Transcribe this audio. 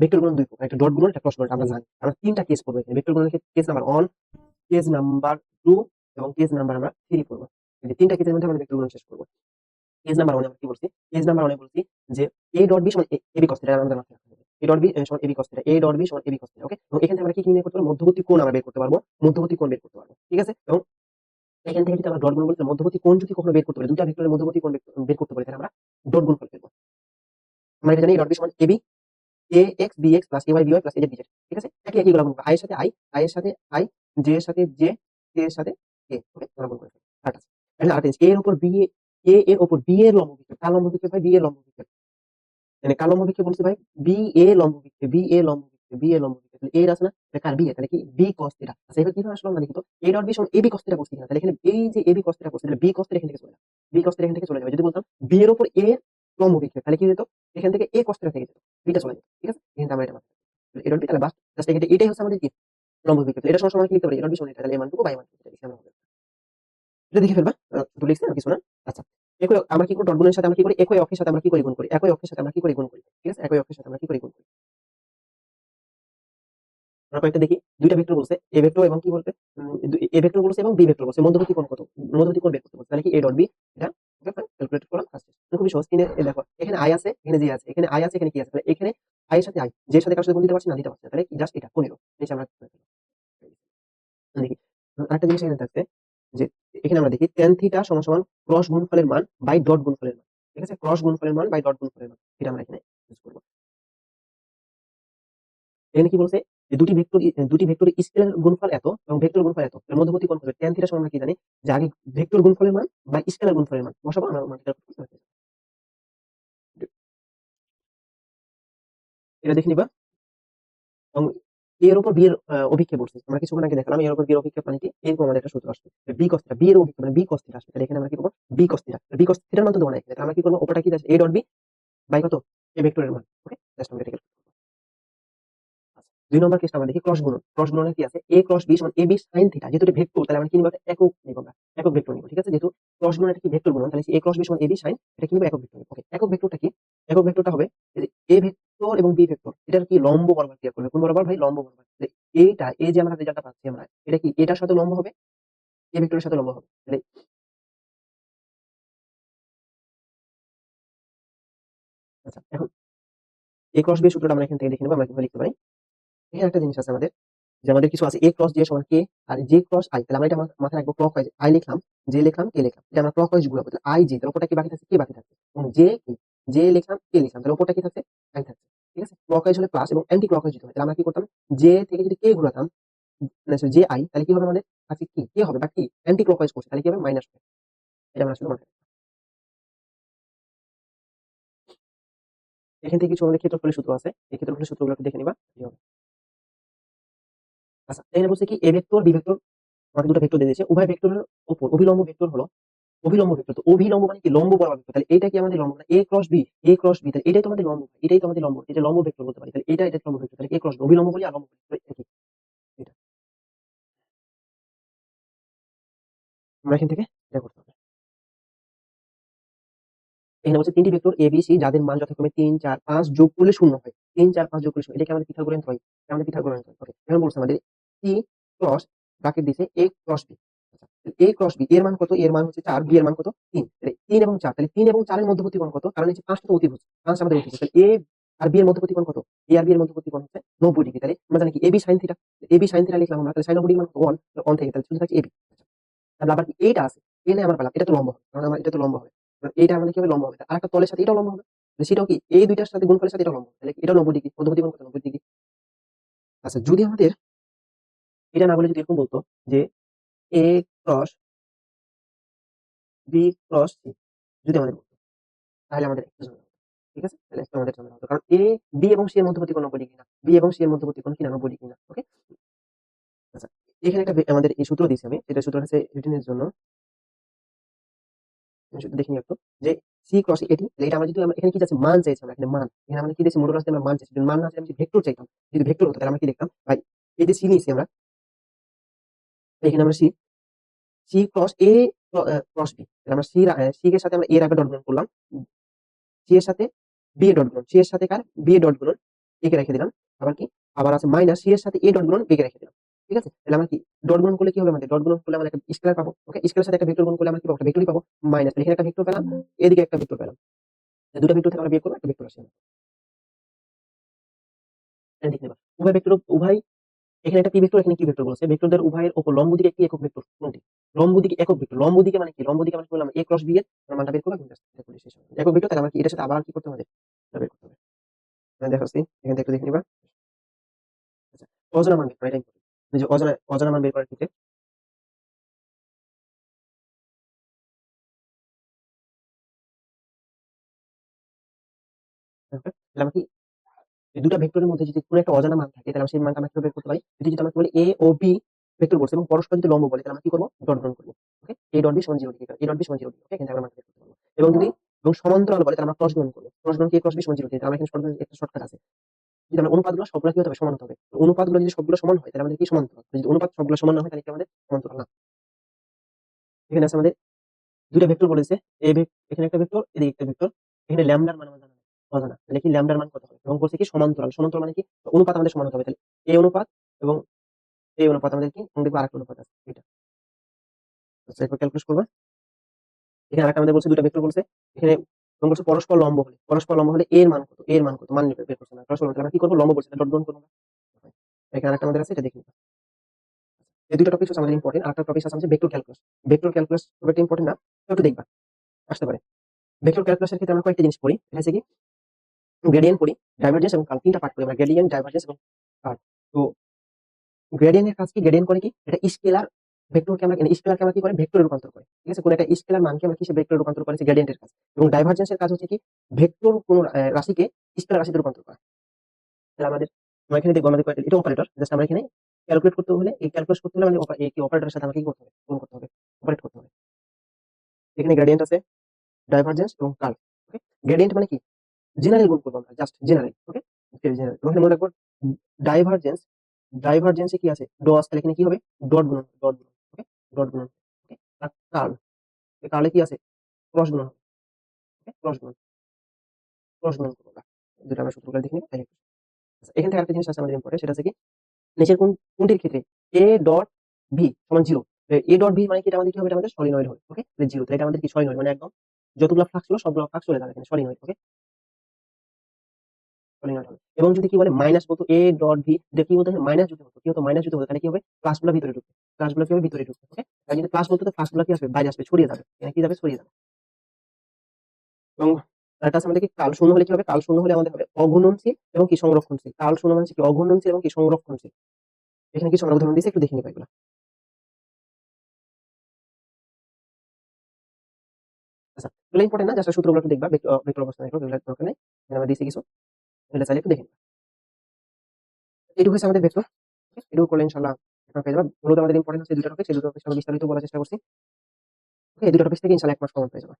Vector গুণন দুই একটা ডট গুণন, একটা ক্রস গুণন, আমরা জানি। আমরা তিনটা কেস পড়ব এখানে। Vector গুণনের case number one case number two এবং কেস নাম্বার আমরা থ্রি পড়ব। এই তিনটা কেসের মধ্যে আমরা ভেক্টর গুণন শেষ করব। কেস নাম্বার ওয়ানে আমরা কি বলছি? কেস নাম্বার ওয়ানে বলছি যে এ ডট বি সমান এ বি কস থিটা আমাদের মাথায় রাখতে হবে। এ ডট বি সমান A B cos theta A dot B সমান A B cos theta okay এবং এখান থেকে আমরা কি কি নিয়ে করতে পারব? মধ্যবর্তী কোণ আমরা বের করতে পারব। মধ্যবর্তী কোণ বের করতে পারব, ঠিক আছে? এবং এখান থেকে যদি আমরা ডট গুণ বলতে মধ্যবর্তী কোণ যদি কখনো বের করতে পারি দুটা ভেক্টরের মধ্যবর্তী কোণ বের- করতে পারি, তাহলে আমরা ডট গুণ করে ফেলব। আমরা এটা জানি ডট বি সমান A B A X B X A B Y plus এখানে এই যে এ বি করছি, তাহলে বি থেকে চলে যাবে। বি থেকে চলে যাবে। যদি বলতাম বি এর উপর এ লম্ব বিক্ষেপ তাহলে কি যেত? এখান থেকে এ কস থিটা থেকে যেত বিটা চলে যেত, ঠিক আছে? এখানে আমরা এটা মাথায় রাখব। এ বি তাহলে বাস জাস্ট এখানে এটাই হচ্ছে আমাদের কি? লম্ব বিক্ষেপ এটা কি লিখতে পারি? এ ডট বি সমান এটা তাহলে এ মানটুকু বাই মানটুকু এটা লিখে আমরা এটা দেখে ফেলবা শুধু লিখছি আর কিছু না? আচ্ছা একই আমরা কি করি? ডট গুণের সাথে আমরা কি করি? একই অক্ষের সাথে আমরা কি করি গুণ করি? একই অক্ষের সাথে আমরা কি করি গুণ করি? ঠিক আছে? একই অক্ষের সাথে আমরা কি করি গুণ করি? আমরা কয়েকটা দেখি। দুইটা ভেক্টর বলছে এ ভেক্টর এবং কি বলতে? এ ভেক্টর বলছে এবং বি ভেক্টর বলছে। মধ্যবর্তী কোণ কত? মধ্যবর্তী বের করতে বলছে। তাহলে কি এ ডট বি এটা ক্যালকুলেট করলাম ফার্স্ট খুবই সহজ। এ দেখো, এখানে আই আছে, এখানে জি আছে, এখানে আই আছে, এখানে কি আছে। তাহলে এখানে আই এর সাথে আই যে সাথে কার সাথে গুণ দিতে পারছি না, দিতে পারছি তাহলে জাস্ট এটা পনেরো নিচে আমরা দেখি। আরেকটা জিনিস এখানে থাকছে যে, এখানে আমরা দেখি tan থিটা সমান সমান ক্রস গুণফলের মান বাই ডট গুণফলের মান। ঠিক আছে? ক্রস গুণফলের মান বাই ডট গুণফলের মান। এটা আমরা এখানে ইউজ করব। এখানে কি বলছে? যে দুটি ভেক্টর দুটি ভেক্টর স্কেলার গুণফল এত এবং ভেক্টর গুণফল এত। এর মধ্যবর্তী কোণ কত tan থিটা সমান আমরা কি জানি? যে আগে ভেক্টর গুণফলের মান বাই স্কেলার গুণফলের মান। বসাবো? আমরা মানটা এটা দেখে নিবা। এবং এর উপর বিয়ের অভিক্ষেপ বলছে আমরা কিছুক্ষণ আগে দেখালাম এর উপর বিয়ের অভিক্ষেপ মানে কি? এরকম আমাদের একটা সূত্র আসবে বি কস্তিটা বি এর অভিক্ষেপ মানে বি কস্তিটা আসবে। এখানে আমরা কি করব? বি কস্তিটা বি কস্তিটার মান তো এখানে। তাহলে আমরা কি করব? ওপরটা কি? আছে এ ডট বি বাই কত এ ভেক্টরের মান। ওকে জাস্ট আমরা এটা। আচ্ছা, দুই নম্বর কেসটা আমরা দেখি ক্রস গুণন। ক্রস গুণনে কি আছে? এ ক্রস বি সমান এ বি সাইন থিটা যেহেতু এটা ভেক্টর তাহলে আমরা কি নিব? একটা একক নিব আমরা। একক ভেক্টর নিব ঠিক আছে? যেহেতু ক্রস গুণন এটা কি? ভেক্টর গুণন। তাহলে এ ক্রস বি সমান এ বি সাইন এটা কি নিব? একক ভেক্টর ওকে একক ভেক্টরটা কি? একক ভেক্টরটা হবে এ ভেক্টর এবং বি ভেক্টর। এটার কি লম্ব বরাবর ক্রিয়া করবে কোন বরাবর ভাই? লম্ব বরাবর এইটা, এই যে আমরা রেজাল্টটা পাচ্ছি আমরা, এটা কি এটার সাথে লম্ব হবে? এ ভেক্টরের সাথে লম্ব হবে। আচ্ছা এখন এ ক্রস বি সূত্রটা আমরা এখান থেকে দেখে নেব, আমরা কীভাবে লিখতে পারি। এখানে একটা জিনিস আছে আমাদের, যে আমাদের কিছু আছে, এ ক্রস জে সমান কে আর জে ক্রস আই। তাহলে আমরা এটা মাথায় রাখব ক্লক ওয়াইজ আই লিখলাম, জে লিখলাম, কে লিখলাম। এটা আমরা ক্লক ওয়াইজগুলো তাহলে আই জে, তাহলে ওপরটা কি বাকি থাকছে? কে বাকি থাকছে? এবং জে কি, জে লিখলাম, কে লিখলাম? তাহলে ওপরটা কি থাকছে? আই থাকছে। ঠিক আছে? ক্লক ওয়াইজ হলে প্লাস এবং অ্যান্টি ক্লক ওয়াইজ যদি হয়, তাহলে আমরা কি করতাম? জে থেকে যদি কে জে আই তাহলে কি হবে আমাদের? কি কে হবে কি? অ্যান্টি ক্লক ওয়াইজ করছে, তাহলে কি হবে? মাইনাস এটা আমরা এখান থেকে কিছু আমাদের ক্ষেত্রফলের সূত্র আছে। এই ক্ষেত্রফলের দেখে নিবা আচ্ছা এখানে বলছে কি এ ভেক্টর বি ভেক্টর আমাকে দুটো ভেক্টর দিয়ে দিয়েছে। উভয় ভেক্টরের উপর অভিলম্ব ভেক্টর হলো অভিলম্ব ভেক্টর তো অভিলম্ব মানে কি? লম্ব বরাবর ভেক্টর তাহলে এটা কি আমাদের লম্ব? A cross B A cross B তাহলে এটাই তো আমাদের লম্ব এটাই তো আমাদের লম্ব এটা লম্ব ভেক্টর বলতে পারি, তাহলে এটা এটা লম্ব ভেক্টর। তাহলে এ ক্রস অভিলম্ব বলি আর লম্ব বলি এটা। আমরা এখান থেকে এটা করতে হবে। এখানে হচ্ছে তিনটি ভেক্টর এ বি সি যাদের মান যথাক্রমে তিন, চার, পাঁচ যোগ করলে শূন্য হয়। তিন, চার, পাঁচ যোগ করলে শূন্য। এটাকে আমাদের পিথাগোরিয়ান হয়? আমাদের পিথাগোরিয়ান হয়। ওকে এখন বলছে আমাদের সি ক্রস ব্র্যাকেট দিছে A cross B A cross B এর মান কত? এর মান হচ্ছে চার বি এর মান কত? তিন। তিন এবং চার, তাহলে তিন এবং চারের মধ্যবর্তী কোণ কত? কারণ এই পাঁচটা তো অতিভুজ, পাঁচ আমাদের অতিভুজ। এ আর বি এর মধ্যবর্তী কোণ কত? এ আর বি এর মধ্যবর্তী কোণ হচ্ছে নব্বই ডিগ্রি। তাহলে আমরা জানি কি? A B sine theta A B sine theta লিখলাম আমরা, তাহলে সাইন নব্বই ডিগ্রি মানে ওয়ান ওয়ান থেকে, তাহলে শুধু থাকছে এ বি তাহলে আবার এইটা আছে এ নিয়ে আমার পেলাম এটা তো লম্ব হবে, কারণ আমার এটা তো লম্ব হবে। এইটা আমাদের কি হবে? লম্ব হবে। আর একটা তলের সাথে এটাও লম্ব হবে। সেটাও কি? এই দুইটার সাথে গুণফলের সাথে এটা লম্ব। তাহলে এটা নব্বই ডিগ্রি মধ্যবর্তী কোণ কত? নব্বই ডিগ্রি। আচ্ছা যদি আমাদের এটা না বলে যদি এরকম বলতো যে A cross B cross C যদি আমাদের বলতো। তাহলে আমাদের একটু ঝামেলা। ঠিক আছে? তাহলে একটু আমাদের ঝামেলা হতো। কারণ এ বি এবং সি এর মধ্যবর্তী কোণ নব্বই ডিগ্রি না বি এবং সি এর মধ্যবর্তী কোণ কি না নব্বই ডিগ্রি না ওকে আচ্ছা এখানে একটা আমাদের এই সূত্র দিয়েছি আমি। এটা সূত্র হচ্ছে রিটেনের জন্য। দেখে নিই একটু। যে সি ক্রস এটি এটা আমরা যদি এখানে কি চাচ্ছি মান চাইছি আমরা এখানে মান। এখানে আমরা কি দিয়েছি? দিয়ে আমরা মান চাইছি। মান না চাই, আমি ভেক্টর চাইতাম, যদি ভেক্টর হতো, তাহলে আমরা কি লিখতাম ভাই, এই যে সি নিয়েছি আমরা এখানে আমরা C C cross A cross B আমরা সি সি এর সাথে আমরা এর আগে ডট গুণন করলাম সি এর সাথে বি এর ডট গুণন সি এর সাথে কার? বি এর ডট গুণন এ কে রেখে দিলাম, আবার কি? আবার আছে মাইনাস সি এর সাথে এ ডট গুণন বি কে রেখে দিলাম, ঠিক আছে? তাহলে আমরা কি? ডট গুণন করলে কি হবে আমাদের? ডট গুণন করলে আমরা একটা স্কেলার পাবো ওকে স্কেলার সাথে একটা ভেক্টর গুণ করলে আমরা কি পাবো? একটা ভেক্টরই পাবো মাইনাস এখানে একটা ভেক্টর পেলাম, এদিকে একটা ভেক্টর পেলাম দুটো ভেক্টর থেকে আমরা বিয়োগ করব, একটা ভেক্টর আসে উভয় ভেক্টর উভয় এখানে একটা কি ভেক্টর এখানে কি ভেক্টর বলছে। ভেক্টরদের উভয়ের উপর লম্ব দিকে একটি একক ভেক্টর কোনটি? লম্ব দিকে, একক ভেক্টর লম্ব দিকে মানে কি? লম্ব দিকে মানে করলাম a ক্রস b এর আমরা মানটা বের করব। একক ভেক্টর তাহলে আমরা কি? এটার সাথে আবার কি করতে হবে? বের করতে হবে। এখানে দেখাচ্ছি এখানে থেকে একটু দেখে নিবা। আচ্ছা অজানা মান বের করা, এটা যে অজানা অজানা মান বের করার ক্ষেত্রে তাহলে আমরা কি দুটা ভেক্টরের মধ্যে যদি কোনো একটা অজানা মান থাকে, তাহলে সেই মানটা আমরা বের করতে পারি? যদি যদি আমাকে বলে a ও b ভেক্টর বলছে এবং পরস্পর যদি লম্ব বলে, তাহলে আমরা কি করব? ডট গুণ করব ওকে a ডট b সমান 0 ডিগ্রি a ডট b সমান 0 ডিগ্রি ওকে এখানে আমরা মানটা বের করতে পারব। এবং যদি এবং সমান্তরাল বলে, তাহলে আমরা ক্রস গুণ করব। ক্রস গুণ কি? ক্রস b সমান 0 ডিগ্রি আমরা এখানে শর্টকাট একটা শর্টকাট আছে। যদি আমরা অনুপাতগুলো সবগুলো কি হতে হবে? সমান হবে। অনুপাতগুলো যদি সবগুলো সমান হয়, তাহলে আমাদের কি সমান্তরাল? যদি অনুপাত সবগুলো সমান না হয়, তাহলে কি আমাদের সমান্তরাল না। এখানে আছে আমাদের দুটা ভেক্টর বলেছে। এ এখানে একটা ভেক্টর এদিকে একটা ভেক্টর এখানে ল্যামডার মান তাহলে কি ল্যামডার মান কত হবে? এবং বলছে কি সমান্তরাল। সমান্তরাল মানে কি? অনুপাত আমাদের সমান হতে হবে। তাহলে এই অনুপাত এবং অনুপাত আমাদের কি? দেখব আরেকটা অনুপাত আছে, এটা। আচ্ছা ক্যালকুলেট করব। এখানে আমাদের বলছে দুটা ভেক্টর বলছে। এখানে পরস্পর লম্ব হলে। পরস্পর লম্ব হলে এর মান কত? এর মান কত? মান বের বের করছে না। পরস্পর আমরা কি করব? লম্ব বলছে ডট গুণ করব। এখানে আরেকটা আমাদের আছে, এটা দেখি এই দুটো টপিক আমাদের ইম্পর্টেন্ট আরেকটা টপিক আছে ভেক্টর ক্যালকুলাস ভেক্টর ক্যালকুলাস খুব একটা ইম্পর্টেন্ট না। একটু দেখবা, আসতে পারে। ভেক্টর ক্যালকুলাসের ক্ষেত্রে আমরা কয়েকটা জিনিস পড়ি। হচ্ছে কি? গ্রেডিয়েন্ট পড়ি ডাইভারজেন্স এবং কার্ভ তিনটা পার্ট করি আমরা গ্রেডিয়েন্ট ডাইভারজেন্স এবং কার্ভ তো গ্রেডিয়েন্টের কাজ কি? গ্রেডিয়েন্ট করে কি? এটা স্কেলার ভেক্টরকে আমরা স্কেলারকে আমরা কি করে? ভেক্টরে রূপান্তর করে। ঠিক আছে? কোন একটা স্কেলার মানকে আমরা কিসে ভেক্টরে রূপান্তর করেছি? গ্রেডিয়েন্টের কাজ। এবং ডাইভারজেন্সের কাজ হচ্ছে কি? ভেক্টর কোন রাশিকে স্কেলার রাশিতে রূপান্তর করা। তাহলে আমাদের, আমরা এখানে দেখব, আমাদের এটা অপারেটর জাস্ট আমরা এখানে ক্যালকুলেট করতে হলে, এই ক্যালকুলেট করতে হলে আমাদের এই অপারেটরের সাথে আমাকে কি করতে হবে? গুণ করতে হবে অপারেট করতে হবে। এখানে গ্রেডিয়েন্ট আছে ডাইভারজেন্স এবং কার্ভ ওকে গ্রেডিয়েন্ট মানে কি? জেনারেল গুণ করব আমরা জাস্ট জেনারেল ওকে জেনারেল এখানে মনে রাখব ডাইভারজেন্স ডাইভারজেন্সে কি আছে? ডস তাহলে এখানে কি হবে? ডট গুণন ডট গুণন ওকে ডট গুণন ওকে আর কার্ল কার্লে কি আছে? ক্রস গুণন ওকে ক্রস গুণন ক্রস গুণন করব আমরা যেটা আমরা তাই আচ্ছা, এখান থেকে একটা জিনিস আছে আমাদের ইম্পর্টেন্ট সেটা হচ্ছে কি? নিচের কোন কোনটির ক্ষেত্রে? এ ডট ভি সমান জিরো এ ডট ভি মানে কি? এটা আমাদের কি হবে? এটা আমাদের সলিনয়েড হবে ওকে জিরো এটা আমাদের কি? সলিনয়েড মানে একদম যতগুলো ফ্লাক্স ছিল সবগুলো ফ্লাক্স চলে যাবে এখানে সলিনয়েড ওকে হবে। এবং যদি কি বলে মাইনাস বলতো এ ডট ভি কি বলতো মাইনাস যদি হতো কি হতো মাইনাস যদি হতো তাহলে কি হবে? ভিতরে ঢুকবে। কি হবে? ভিতরে ঢুকবে ওকে যদি বলতো, তো কি আসবে? বাইরে আসবে, ছড়িয়ে যাবে। এখানে কি যাবে? ছড়িয়ে যাবে। এবং কাল শূন্য হলে কি হবে? কাল শূন্য হলে আমাদের হবে অগুণনশীল এবং কি সংরক্ষণশীল। কাল শূন্য মানে কি? অগুণনশীল এবং কি সংরক্ষণশীল। এখানে একটু দেখে আচ্ছা ইম্পর্টেন্ট না? জাস্ট সূত্রগুলো একটু দেখবা ভেক্টর অবস্থান দরকার নেই। কিছু। এগুলো চাইলে একটু হচ্ছে আমাদের ভেক্টর এটুকু করলে ইনশাল্লাহ মূলত আমাদের ইম্পর্টেন্ট হচ্ছে দুটো টপিক সেই দুটো টপিক বিস্তারিত বলার চেষ্টা করছি। ওকে এই দুটো টপিক থেকে ইনশাল্লাহ এক মাস কমন পেয়ে যাবা